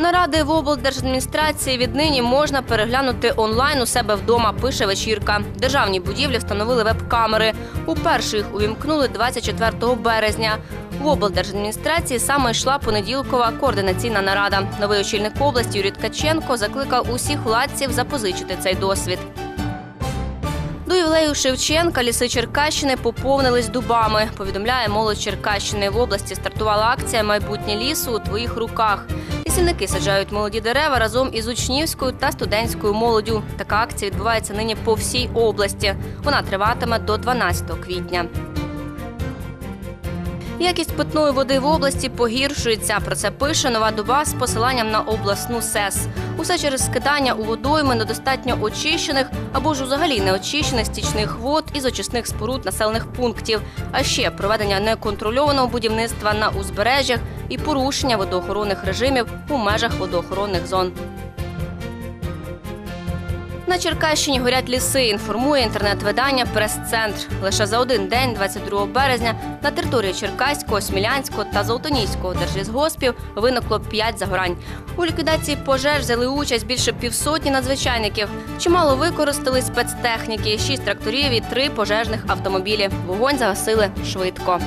Наради в облдержадміністрації віднині можна переглянути онлайн у себе вдома. Пише вечірка. В Державній будівлі встановили веб-камери. Уперше їх увімкнули 24 березня. В облдержадміністрації саме йшла понеділкова координаційна нарада. Новий очільник області Юрій Ткаченко закликав усіх владців запозичити цей досвід. До ювілею Шевченка ліси Черкащини поповнились дубами. Повідомляє молодь Черкащини. В області стартувала акція Майбутнє лісу у твоїх руках. Лісівники саджають молоді дерева разом із учнівською та студентською молоддю. Така акція відбувається нині по всій області. Вона триватиме до 12 квітня. Якість питної води в області погіршується. Про це пише нова доба з посиланням на обласну СЕС. Усе через скидання у водойми недостатньо очищених або ж взагалі неочищених стічних вод із очисних споруд населених пунктів, а ще проведення неконтрольованого будівництва на узбережжях і порушення водоохоронних режимів у межах водоохоронних зон. На Черкащині горять ліси. Інформує інтернет-видання Прес-центр. Лише за один день, 22 березня, на території Черкаського, Смілянського та Золотоніського держлісгоспів виникло п'ять загорань. У ліквідації пожеж взяли участь більше півсотні надзвичайників. Чимало використали спецтехніки, шість тракторів і три пожежних автомобілі. Вогонь загасили швидко.